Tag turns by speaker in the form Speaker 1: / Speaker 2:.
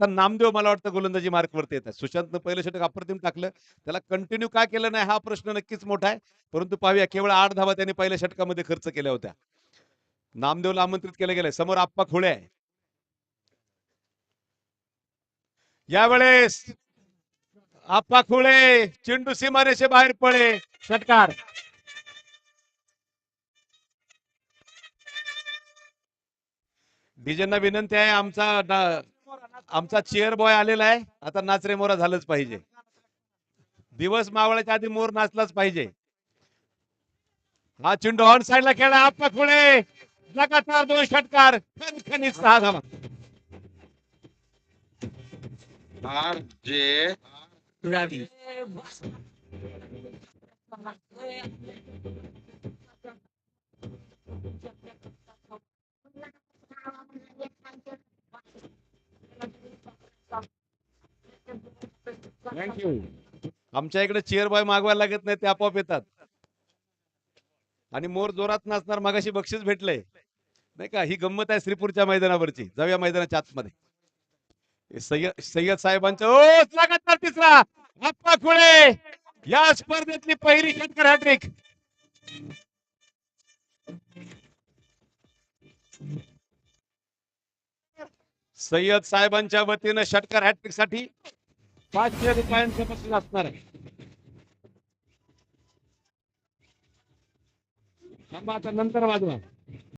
Speaker 1: आता नामदेव मला वाटतं गोलंदाजी मार्कवरती येत आहे सुशांतनं पहिलं षटक अप्रतिम टाकलं. त्याला कंटिन्यू का केलं नाही हा प्रश्न नक्कीच मोठा आहे. परंतु पाहूया केवळ आठ धावा त्यांनी पहिल्या षटकामध्ये खर्च केल्या होत्या. नामदेवला आमंत्रित केलं गेलंय. समोर आप्पा खोळे आहे. यावेळेस आप्पा खुळे चेंडू सीमारेषे बाहेर पडे षटकार. डीजेंना विनंती आहे आमचा आमचा चेअर बॉय आलेला आहे. आता नाचरे मोरा झालंच पाहिजे. दिवस मावळाच्या आधी मोर नाचलाच पाहिजे. हा चेंडू ऑन साईडला खेळा. आप्पा खुळे लगातार दोन षटकार. खणखणीत सहा धावा.
Speaker 2: R J
Speaker 3: Ravi.
Speaker 1: थँक्यू आमच्या इकडे चेअर बॉय मागवायला लागत नाही ते आपोआप येतात. आणि मोर जोरात नाचणार मागाशी बक्षीस भेटलंय. नाही का ही गंमत आहे श्रीपूरच्या मैदानावरची. जाऊया मैदानाच्या आतमध्ये. सय्यद सय्यद साहेबांचं ओ स्वागत तिसरा. आप्पा खुळे. या स्पर्धेतली पहिली षटकार हॅट्रिक सय्यद साहेबांच्या वतीनं षटकर हॅट्रिकसाठी पाचशे रुपयांचं बक्षीस असणार आहे थांबा आता नंतर वाजवा